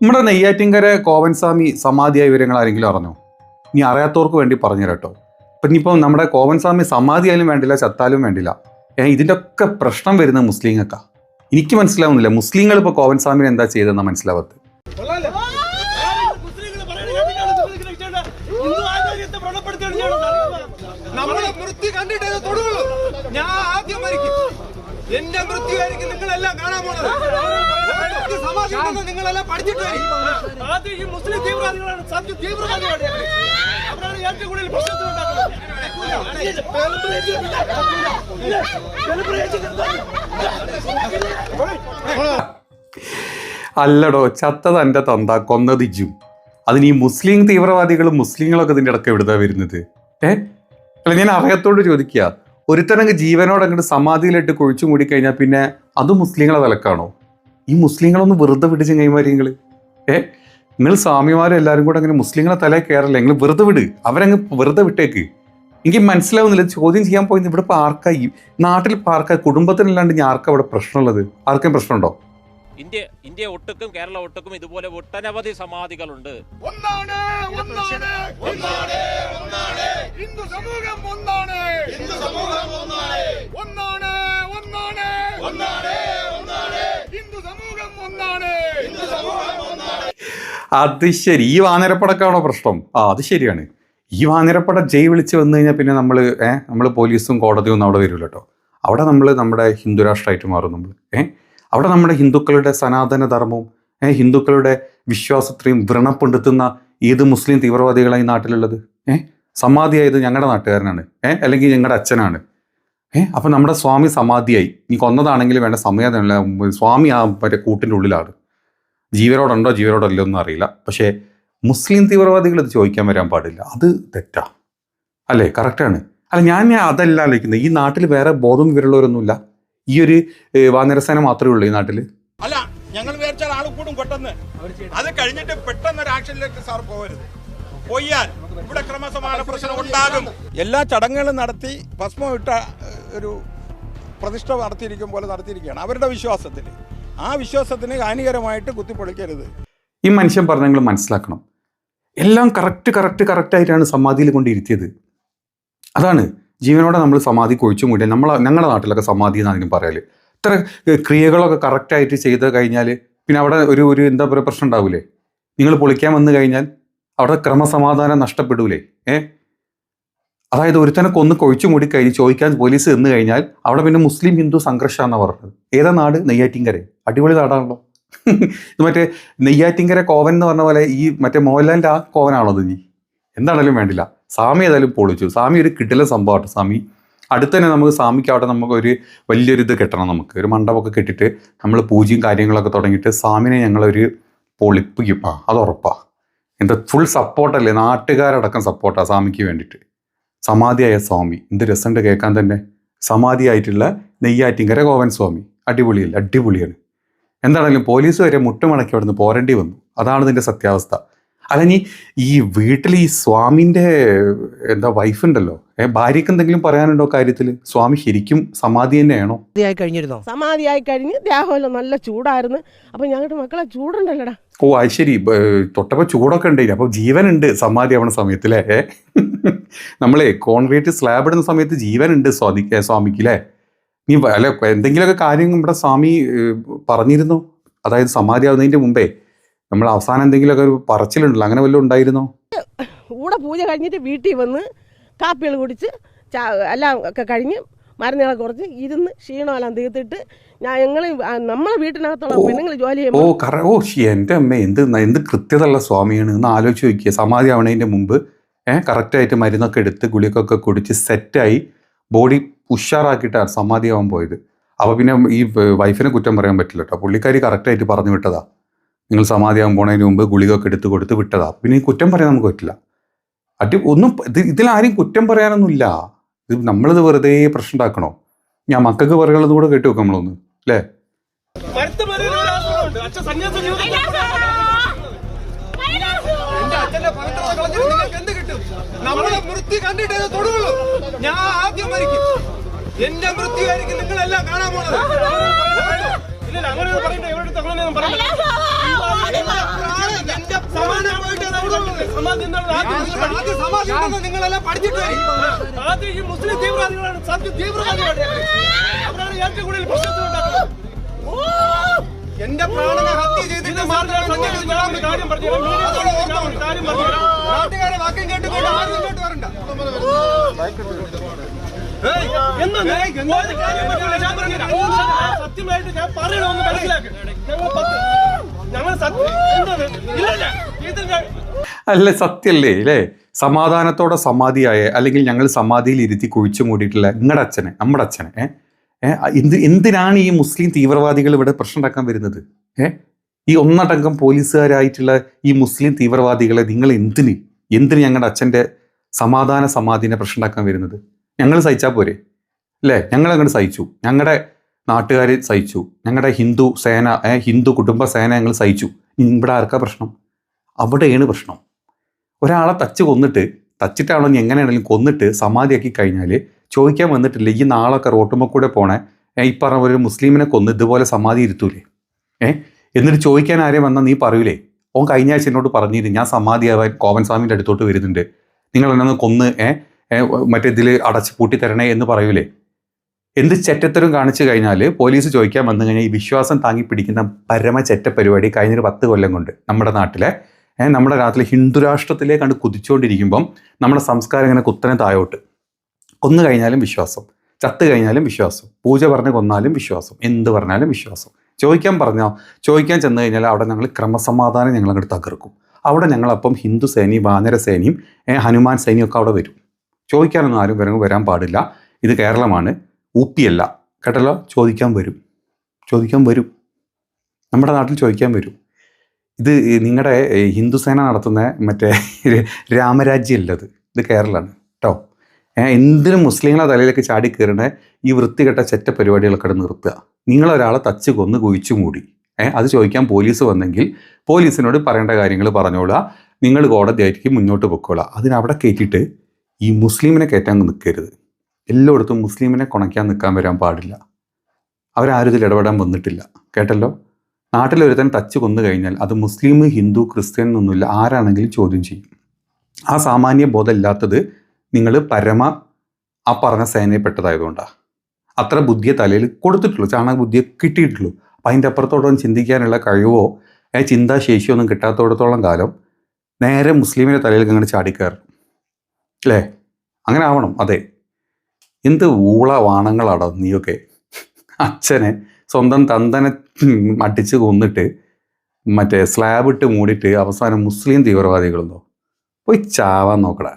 നമ്മുടെ നെയ്യാറ്റിൻകര കോവൻസ്വാമി സമാധിയായ വിവരങ്ങൾ ആരെങ്കിലും അറിഞ്ഞോ? ഇനി അറിയാത്തവർക്ക് വേണ്ടി പറഞ്ഞു കേട്ടോ ഇനിയിപ്പം നമ്മുടെ കോവൻസ്വാമി സമാധിയായാലും വേണ്ടില്ല ചത്താലും വേണ്ടില്ല. ഇതിന്റെ ഒക്കെ പ്രശ്നം വരുന്നത് മുസ്ലിങ്ങൾക്കാ. എനിക്ക് മനസ്സിലാവുന്നില്ല മുസ്ലിങ്ങൾ ഇപ്പോൾ കോവൻസ്വാമിനെ എന്താ ചെയ്തതെന്ന് മനസ്സിലാവത്ത് ഞാൻ ആദ്യം മരിക്കും. എന്റെ മൃത്യുവായിരിക്കും നിങ്ങളെല്ലാം കാണാൻ പോണത് സമാധാനം നിങ്ങളെല്ലാം പഠിച്ചിട്ട് അത് ഈ മുസ്ലിം തീവ്രവാദികളാണ്. സത്യ തീവ്രവാദികളാണ്. ഏറ്റവും കൂടുതൽ അല്ലടോ ചത്ത തന്റെ തന്ത കൊന്നത് ജു അതിന് ഈ മുസ്ലിം തീവ്രവാദികളും മുസ്ലിങ്ങളൊക്കെ ഇതിന്റെ ഇടയ്ക്ക് എവിടുന്നാ വരുന്നത്? ഏ? അല്ല ഞാൻ അഭയത്തോട് ചോദിക്കുക ഒരുത്തനങ്ങ് ജീവനോട് അങ്ങോട്ട് സമാധിയിലിട്ട് കുഴിച്ചു മൂടി കഴിഞ്ഞാൽ പിന്നെ അത് മുസ്ലിങ്ങളെ തലക്കാണോ? ഈ മുസ്ലിങ്ങളൊന്ന് വെറുതെ വിട് ചെങ്ങൈമാരി നിങ്ങൾ ഏ? നിങ്ങൾ സ്വാമിമാരും എല്ലാവരും കൂടെ അങ്ങനെ മുസ്ലിങ്ങളെ തലേ കയറല്ലേ നിങ്ങൾ വെറുതെ വിട്. അവരങ്ങ് വെറുതെ വിട്ടേക്ക്. എനിക്ക് മനസ്സിലാവുന്നില്ല ചോദ്യം ചെയ്യാൻ പോയി ഇവിടെ ഇപ്പോൾ ആർക്കായി നാട്ടിൽ ഇപ്പോൾ ആർക്കായി കുടുംബത്തിനല്ലാണ്ട് ഞാൻ ആർക്കാ ഇവിടെ പ്രശ്നമുള്ളത്? ആർക്കും പ്രശ്നമുണ്ടോ? ഇന്ത്യ ഇന്ത്യ ഒട്ടുക്കും കേരള ഒട്ടുക്കും ഇതുപോലെ ഒട്ടനവധി സമാധികളുണ്ട്. ഒന്നാണ് ഒന്നാണ് ഒന്നാണ് ഒന്നാണ്. ഹിന്ദു സമൂഹം ഒന്നാണ്. ഹിന്ദു സമൂഹം ഒന്നാണ്. ഒന്നാണ് ഒന്നാണ്. ഒന്നാണ് ഒന്നാണ്. ഹിന്ദു സമൂഹം ഒന്നാണ്. ഹിന്ദു സമൂഹം ഒന്നാണ്. അത് ശരി. ഈ വാനരപ്പടക്കാണോ പ്രശ്നം? ആ അത് ശരിയാണ്. ഈ വാനരപ്പട ജയ് വിളിച്ച് വന്നു കഴിഞ്ഞാൽ പിന്നെ നമ്മൾ ഏഹ് നമ്മൾ പോലീസും കോടതിയും ഒന്നും അവിടെ വരില്ല കേട്ടോ അവിടെ നമ്മൾ നമ്മുടെ ഹിന്ദുരാഷ്ട്രമായിട്ട് മാറും നമ്മൾ ഏഹ് അവിടെ നമ്മുടെ ഹിന്ദുക്കളുടെ സനാതന ധർമ്മവും ഹിന്ദുക്കളുടെ വിശ്വാസത്തെയും വ്രണപ്പെടുത്തുന്ന ഏത് മുസ്ലിം തീവ്രവാദികളാണ് ഈ നാട്ടിലുള്ളത്? ഏഹ് സമാധിയായത് ഞങ്ങളുടെ നാട്ടുകാരനാണ്. ഏഹ് അല്ലെങ്കിൽ ഞങ്ങളുടെ അച്ഛനാണ്. ഏഹ് അപ്പം നമ്മുടെ സ്വാമി സമാധിയായി. ഇനി കൊന്നതാണെങ്കിലും വേണ്ട സമയം സ്വാമി ആ മറ്റേ കൂട്ടിന്റെ ഉള്ളിലാണ്. ജീവനോടുണ്ടോ ജീവനോടല്ലോ ഒന്നും അറിയില്ല. പക്ഷേ മുസ്ലിം തീവ്രവാദികൾ ഇത് ചോദിക്കാൻ വരാൻ പാടില്ല. അത് തെറ്റാ. അല്ലേ? കറക്റ്റാണ്. അല്ല ഞാൻ അതല്ല ആലോചിക്കുന്നത്. ഈ നാട്ടിൽ വേറെ ബോധം വിവരമുള്ളവരൊന്നുമില്ല ഈ ഒരു വാനരസേന മാത്രമേ ഉള്ളൂ ഈ നാട്ടിൽ അല്ല ഞങ്ങൾ വിചാരിച്ചാൽ ആൾ കൂടും പെട്ടെന്ന്. അത് കഴിഞ്ഞിട്ട് പെട്ടെന്ന് ഒരു ആക്ഷനിലേക്ക് സാർ പോകരുത്. പോയാൽ ഇവിടെ ക്രമസമാന പ്രശ്നം ഉണ്ടാകും. എല്ലാ ചടങ്ങുകളും നടത്തി ഭസ്മം ഇട്ട ഒരു പ്രതിഷ്ഠ നടത്തിയിരിക്കും പോലെ നടത്തിയിരിക്കുകയാണ് അവരുടെ വിശ്വാസത്തിൽ ആ വിശ്വാസത്തിന് ഹാനികരമായിട്ട് കുത്തിപ്പൊളിക്കരുത്. ഈ മനുഷ്യൻ പറഞ്ഞ നിങ്ങൾ മനസ്സിലാക്കണം. എല്ലാം കറക്റ്റ് കറക്റ്റ് കറക്റ്റ് ആയിട്ടാണ് സമാധിയിൽ കൊണ്ടിരുത്തിയത്. അതാണ്. ജീവനോടെ നമ്മൾ സമാധി കൊഴിച്ചു മൂടി നമ്മളെ ഞങ്ങളുടെ നാട്ടിലൊക്കെ സമാധി എന്നാണ് ഇതിന് പറയൽ. ഇത്ര ക്രിയകളൊക്കെ കറക്റ്റായിട്ട് ചെയ്ത് കഴിഞ്ഞാൽ പിന്നെ അവിടെ ഒരു ഒരു എന്താ പറയുക പ്രശ്നം ഉണ്ടാവില്ലേ നിങ്ങൾ പൊളിക്കാൻ വന്നു കഴിഞ്ഞാൽ അവിടെ ക്രമസമാധാനം നഷ്ടപ്പെടൂലേ? ഏ? അതായത് ഒരുത്തനെ കൊന്ന് കൊഴിച്ചു മൂടി കഴിഞ്ഞ് ചോദിക്കാൻ പോലീസ് എന്ന് കഴിഞ്ഞാൽ അവിടെ പിന്നെ മുസ്ലിം ഹിന്ദു സംഘർഷമാണെന്ന് പറഞ്ഞത്. ഏതാ നാട്? നെയ്യാറ്റിങ്കര അടിപൊളി നാടാണല്ലോ. മറ്റേ നെയ്യാറ്റിങ്കര കോവൻ എന്ന് പറഞ്ഞ പോലെ ഈ മറ്റേ മോഹൻലാലിന്റെ ആ കോവനാണോ നീ എന്താണേലും വേണ്ടില്ല. സ്വാമി ഏതായാലും പൊളിച്ചു. സ്വാമി ഒരു കിട്ടില്ല സംഭവമാട്ടോ സ്വാമി. അടുത്ത് തന്നെ നമുക്ക് സ്വാമിക്ക് അവിടെ നമുക്ക് ഒരു വലിയൊരു ഇത് കെട്ടണം നമുക്ക്. ഒരു മണ്ഡപമൊക്കെ കെട്ടിട്ട് നമ്മൾ പൂജയും കാര്യങ്ങളൊക്കെ തുടങ്ങിയിട്ട് സ്വാമിനെ ഞങ്ങളൊരു പൊളിപ്പിക്കും. ആ അത് ഉറപ്പാ. എന്താ ഫുൾ സപ്പോർട്ടല്ലേ നാട്ടുകാരടക്കം സപ്പോർട്ടാ സ്വാമിക്ക് വേണ്ടിയിട്ട്. സമാധിയായ സ്വാമി. എന്ത് രസമുണ്ട് കേൾക്കാൻ തന്നെ. സമാധിയായിട്ടുള്ള നെയ്യാറ്റിങ്കര ഗോവൻ സ്വാമി. അടിപൊളിയല്ല? അടിപൊളിയാണ്. എന്താണെങ്കിലും പോലീസ് വരെ മുട്ടുമടക്കി അവിടെ നിന്ന് പോരേണ്ടി വന്നു. അതാണ് ഇതിന്റെ സത്യാവസ്ഥ. അല്ല നീ ഈ വീട്ടിൽ ഈ സ്വാമിന്റെ എന്താ വൈഫ് ഉണ്ടല്ലോ. ഏഹ് ഭാര്യക്ക് എന്തെങ്കിലും പറയാനുണ്ടോ കാര്യത്തിൽ സ്വാമി ശരിക്കും സമാധി തന്നെയാണോ? കഴിഞ്ഞിരുന്നോ കഴിഞ്ഞിരുന്നോ? സമാധിയായി കഴിഞ്ഞ് ദേഹമെല്ലാം നല്ല ചൂടായിരുന്നു. അപ്പൊ ഞങ്ങളുടെ മക്കളെ ചൂടുണ്ടല്ലോ ഓ അത് ശരി. ബ- തൊട്ടപ്പോൾ ചൂടൊക്കെ ഉണ്ടായി അപ്പോൾ ജീവനുണ്ട് സമാധി ആവണ സമയത്തില്ലേ ഏ നമ്മളെ കോൺക്രീറ്റ് സ്ലാബ് ഇടുന്ന സമയത്ത് ജീവനുണ്ട് സ്വാതി ഏ, സ്വാമിക്ക് അല്ലേ നീ വ- അല്ല എന്തെങ്കിലുമൊക്കെ കാര്യം നമ്മുടെ സ്വാമി ഏ, പറഞ്ഞിരുന്നോ? അതായത് സമാധി ആവുന്നതിന്റെ മുമ്പേ. നമ്മൾ അവസാനം എന്തെങ്കിലുമൊക്കെ ഒരു പറച്ചിലുണ്ടല്ലോ അങ്ങനെ വല്ലതും ഉണ്ടായിരുന്നോ? കൂടെ പൂജ കഴിഞ്ഞിട്ട് വീട്ടിൽ വന്ന് കാപ്പികൾ കുടിച്ച് എല്ലാം ഒക്കെ കഴിഞ്ഞ് മരുന്നുകളെ കുറച്ച് ഇരുന്ന് ക്ഷീണമെല്ലാം തീർത്തിട്ട് ഞാൻ ഞങ്ങൾ നമ്മളെ വീട്ടിനകത്തുള്ള പെണ്ണുങ്ങൾ ജോലി ഓ കറ ഓ എന്റെ അമ്മ എന്ത് എന്ത് കൃത്യതയുള്ള സ്വാമിയാണ്. എന്ന് ആലോചിച്ച് നോക്കിയ സമാധി ആവണതിന്റെ മുമ്പ് ഏഹ് കറക്റ്റായിട്ട് മരുന്നൊക്കെ എടുത്ത് ഗുളികൊക്കെ കുടിച്ച് സെറ്റായി ബോഡി ഉഷാറാക്കിയിട്ടാണ് സമാധിയാവാൻ ആവാൻ പോയത്. അപ്പോൾ പിന്നെ ഈ വൈഫിനെ കുറ്റം പറയാൻ പറ്റില്ല കേട്ടോ. പുള്ളിക്കാരി കറക്റ്റായിട്ട് പറഞ്ഞു വിട്ടതാ. നിങ്ങൾ സമാധിയാകാൻ പോണതിന് മുമ്പ് ഗുളികൊക്കെ എടുത്ത് കൊടുത്ത് വിട്ടതാ. പിന്നെ ഈ കുറ്റം പറയാൻ നമുക്ക് പറ്റില്ല. അടി ഒന്നും ഇത് ഇതിലാരും കുറ്റം പറയാനൊന്നുമില്ല. ഇത് നമ്മളിത് വെറുതെ പ്രശ്നം ഉണ്ടാക്കണോ? ഞാൻ മക്കൾക്ക് പറയുന്നത് കൂടെ കേട്ടു വെക്കാം നമ്മളൊന്ന് അല്ലേ? നമ്മളെ മൃത്യു കണ്ടിട്ടേ തൊടുള്ളൂ ഞാൻ ആദ്യം മരിക്കും എന്റെ മൃത്യുവായിരിക്കും നിങ്ങളെല്ലാം കാണാൻ പോണത് ഇല്ല അങ്ങനെ പറയണ്ട. എവിടെ അങ്ങനെ പറയണ്ട നിങ്ങളെല്ലാം പഠിച്ചിട്ട്. ആദ്യം ഈ മുസ്ലിം തീവ്രവാദികളാണ് സത്യം തീവ്രവാദികളാണ് അവരാണ് ഏറ്റവും കൂടുതൽ പ്രശ്നത്തിൽ ഉണ്ടാക്കുന്നത് എന്റെ പ്രാണനെ ഹത്യ ചെയ്തിട്ട് കാര്യം പറഞ്ഞു കാര്യം പറഞ്ഞുതരാം. നാട്ടുകാരെ വാക്യം കേട്ടുകൊണ്ട് ആരും ഇങ്ങോട്ട് വരണ്ട സത്യമായിട്ട് ഞാൻ പറയണമെന്ന് മനസ്സിലാക്കി ഞങ്ങൾ പത്ത് അല്ല സത്യല്ലേ അല്ലേ സമാധാനത്തോടെ സമാധിയായ അല്ലെങ്കിൽ ഞങ്ങൾ സമാധിയിൽ ഇരുത്തി കുഴിച്ചു മൂടിയിട്ടുള്ള നിങ്ങളുടെ അച്ഛനെ നമ്മുടെ അച്ഛനെ ഏ? ഏ, എന്ത് എന്തിനാണ് ഈ മുസ്ലിം തീവ്രവാദികൾ ഇവിടെ പ്രശ്നം ഉണ്ടാക്കാൻ വരുന്നത്? ഏഹ് ഈ ഒന്നടങ്കം പോലീസുകാരായിട്ടുള്ള ഈ മുസ്ലിം തീവ്രവാദികളെ നിങ്ങൾ എന്തിന് എന്തിന് ഞങ്ങളുടെ അച്ഛന്റെ സമാധാന സമാധിനെ പ്രശ്നം ഉണ്ടാക്കാൻ വരുന്നത്? ഞങ്ങൾ സഹിച്ചാൽ പോരെ. അല്ലേ? ഞങ്ങൾ അങ്ങോട്ട് സഹിച്ചു. ഞങ്ങളുടെ നാട്ടുകാർ സഹിച്ചു. ഞങ്ങളുടെ ഹിന്ദു സേന ഹിന്ദു കുടുംബ സേന ഞങ്ങൾ സഹിച്ചു ഇവിടെ ആർക്കാ പ്രശ്നം? അവിടെയാണ് പ്രശ്നം. ഒരാളെ തച്ച് കൊന്നിട്ട് തച്ചിട്ടാണോ നീ എങ്ങനെയാണെങ്കിലും കൊന്നിട്ട് സമാധിയാക്കി കഴിഞ്ഞാൽ ചോദിക്കാൻ വന്നിട്ടില്ല ഈ നാളൊക്കെ റോട്ടുമ്പോൾ കൂടെ പോണേ ഈ പറഞ്ഞ ഒരു മുസ്ലിമിനെ കൊന്ന് ഇതുപോലെ സമാധി ഇരുത്തൂലേ? ഏ എന്നിട്ട് ചോദിക്കാൻ ആരെയും വന്നാൽ നീ പറയൂലേ? ഓൻ കഴിഞ്ഞ ആഴ്ച എന്നോട് പറഞ്ഞിരുന്നു ഞാൻ സമാധിയാവാൻ കോവൻ സ്വാമിന്റെ അടുത്തോട്ട് വരുന്നുണ്ട്. നിങ്ങൾ എന്നെ കൊന്ന് ഏ, മറ്റേ ഇതിൽ അടച്ച് പൂട്ടി തരണേ എന്ന് പറയൂലേ? എന്ത് ചെറ്റത്തരം കാണിച്ചു കഴിഞ്ഞാൽ പോലീസ് ചോദിക്കാൻ വന്നു കഴിഞ്ഞാൽ ഈ വിശ്വാസം താങ്ങി പിടിക്കുന്ന പരമ ചെറ്റ പരിപാടി കഴിഞ്ഞൊരു പത്ത് കൊല്ലം കൊണ്ട് നമ്മുടെ നാട്ടിലെ. നമ്മുടെ നാട്ടിലെ ഹിന്ദു കണ്ട് കുതിച്ചുകൊണ്ടിരിക്കുമ്പം നമ്മുടെ സംസ്കാരം ഇങ്ങനെ കുത്തനെ താഴോട്ട്. കൊന്നു കഴിഞ്ഞാലും വിശ്വാസം. ചത്ത് കഴിഞ്ഞാലും വിശ്വാസം. പൂജ പറഞ്ഞ് കൊന്നാലും വിശ്വാസം. എന്ത് പറഞ്ഞാലും വിശ്വാസം. ചോദിക്കാൻ പറഞ്ഞോ ചോദിക്കാൻ ചെന്ന് കഴിഞ്ഞാൽ അവിടെ ഞങ്ങൾ ക്രമസമാധാനം ഞങ്ങൾ അങ്ങോട്ട് തകർക്കും. അവിടെ ഞങ്ങളപ്പം ഹിന്ദു സേനയും വാനര സേനയും ഹനുമാൻ സേനയും ഒക്കെ അവിടെ വരും. ചോദിക്കാനൊന്നും ആരും വരും വരാൻ പാടില്ല. ഇത് കേരളമാണ്. ഊപ്പിയല്ല. കേട്ടല്ലോ? ചോദിക്കാൻ വരും. ചോദിക്കാൻ വരും. നമ്മുടെ നാട്ടിൽ ചോദിക്കാൻ വരും. ഇത് നിങ്ങളുടെ ഹിന്ദുസേന നടത്തുന്ന മറ്റേ രാമരാജ്യമല്ല ഇത് കേരളമാണ് കേട്ടോ എന്തിനും മുസ്ലിങ്ങളെ തലയിലേക്ക് ചാടി കയറണ ഈ വൃത്തികെട്ട ചെറ്റ പരിപാടികളൊക്കെ നിർത്തുക. നിങ്ങളൊരാളെ തച്ച് കൊന്ന് കുഴിച്ചു മൂടി. അത് ചോദിക്കാൻ പോലീസ് വന്നെങ്കിൽ പോലീസിനോട് പറയേണ്ട കാര്യങ്ങൾ പറഞ്ഞോളുക. നിങ്ങൾ കോടതിയായിരിക്കും മുന്നോട്ട് പൊക്കോളുക. അതിനവിടെ കയറ്റിയിട്ട് ഈ മുസ്ലിമിനെ കയറ്റാൻ നിൽക്കരുത് എല്ലായിടത്തും മുസ്ലിമിനെ കുണയ്ക്കാൻ നിൽക്കാൻ വരാൻ പാടില്ല. അവരാരും ഇതിൽ ഇടപെടാൻ വന്നിട്ടില്ല. കേട്ടല്ലോ? നാട്ടിലൊരുത്തൻ ടച്ച് കൊന്നു കഴിഞ്ഞാൽ അത് മുസ്ലിം ഹിന്ദു ക്രിസ്ത്യൻ എന്നൊന്നുമില്ല. ആരാണെങ്കിലും ചോദ്യം ചെയ്യും. ആ സാമാന്യ ബോധം ഇല്ലാത്തത് നിങ്ങൾ പരമ ആ പറഞ്ഞ സേനയിൽപ്പെട്ടതായതുകൊണ്ടാണ് അത്ര ബുദ്ധിയെ തലയിൽ കൊടുത്തിട്ടുള്ളൂ. ചാണക ബുദ്ധിയെ കിട്ടിയിട്ടുള്ളൂ. അപ്പം അതിന്റെ അപ്പുറത്തോടൊന്നും ചിന്തിക്കാനുള്ള കഴിവോ ആ ചിന്താശേഷിയോ ഒന്നും കിട്ടാത്തോടത്തോളം കാലം നേരെ മുസ്ലിമിന്റെ തലയിലേക്ക് അങ്ങനെ ചാടിക്കയറും. അല്ലേ? അങ്ങനെ ആവണം. അതെ. എന്ത് ഊള വാണങ്ങളാടോ നീയൊക്കെ. അച്ഛനെ സ്വന്തം തന്തനെ അടിച്ച് കൊന്നിട്ട് മറ്റേ സ്ലാബ് ഇട്ട് മൂടിയിട്ട് അവസാനം മുസ്ലിം തീവ്രവാദികളുണ്ടോ? പോയി ചാവാൻ നോക്കടാ.